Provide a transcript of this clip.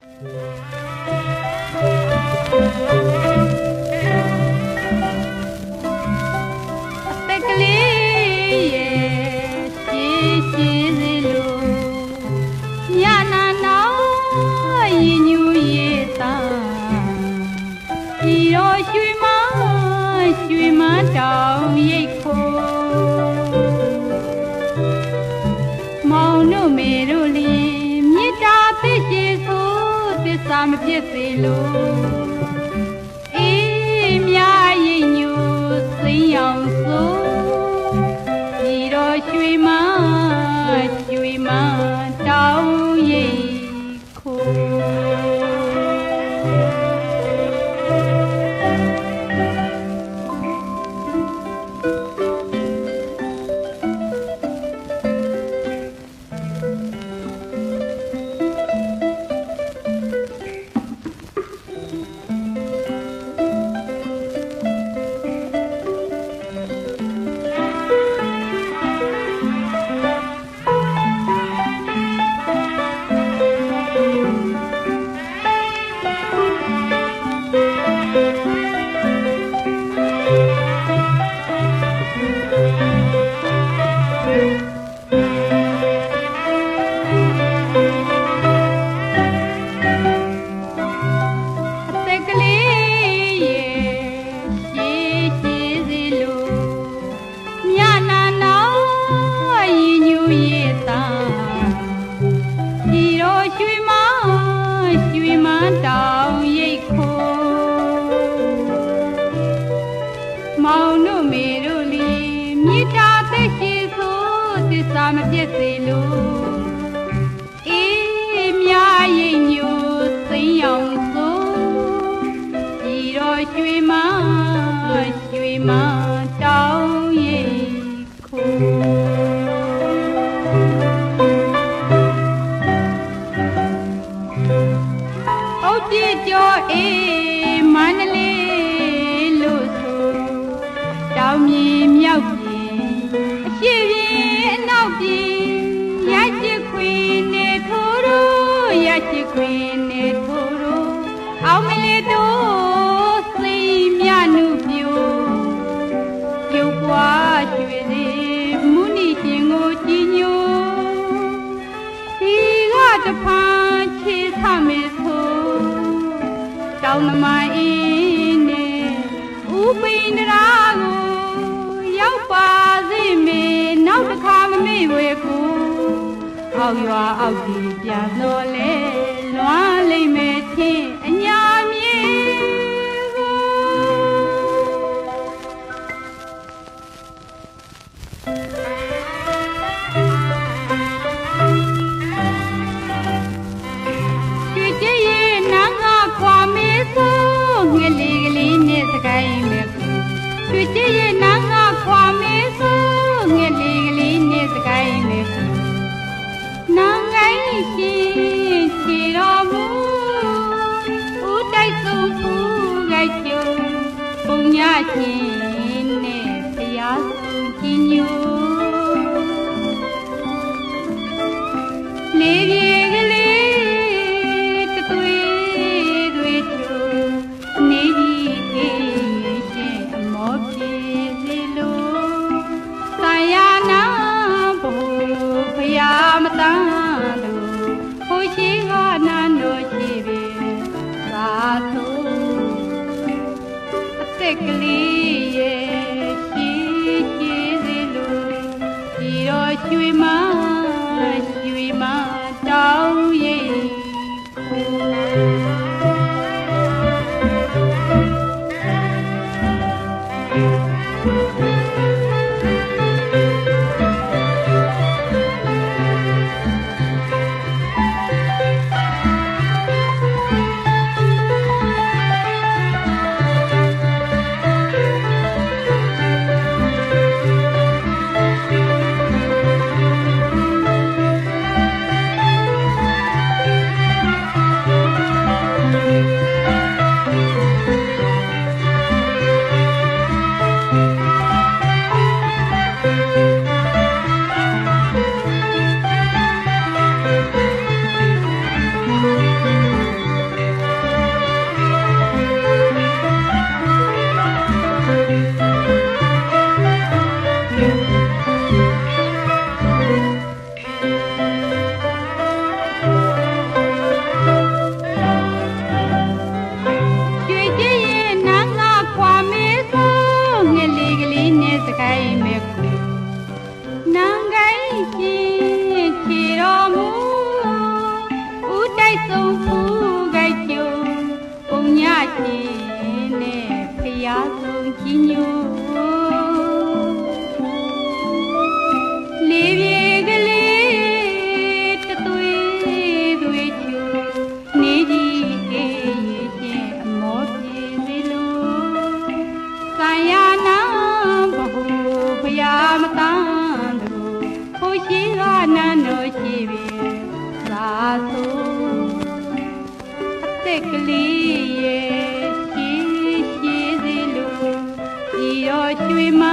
အသက်ကလေးရဲ့ရှည်ရှည်စီလိုညနာနာရင်ညူရဲ့တာဒီရောရွှေမရွှေမတောင်ရိတ်ခိုးမောင်တို့မေတို့လီမြစ်တာသိရှိဆိုသ စ္စာမပြည့်စေလို့ သစ္စာ ဖန်ချေသမေဆိုတောင်းနမအင်းနဲ့ဥပိန္ဒရာကိုရောက်ပါစေမေနောက်တစ်ခါမမေ့ဝေကိုအောက်ရွာအောက်ဒီပြန်တော်လဲလွမ်းလိမ့်မယ်ထင် ငယ်လေးကလေးနဲ့စကိုင်းမဲ့ကိုကျွေကြည့်ရဲ့နာငါခွာမေးဆိုငယ်လေးကလေးနဲ့စကိုင်းမဲ့ကိုနာငိုင်းရှင်ချီ အသက်ကလေးရဲ့ရှိရှိစီလို့ဒီတော့ရွှေမ You. tu es ma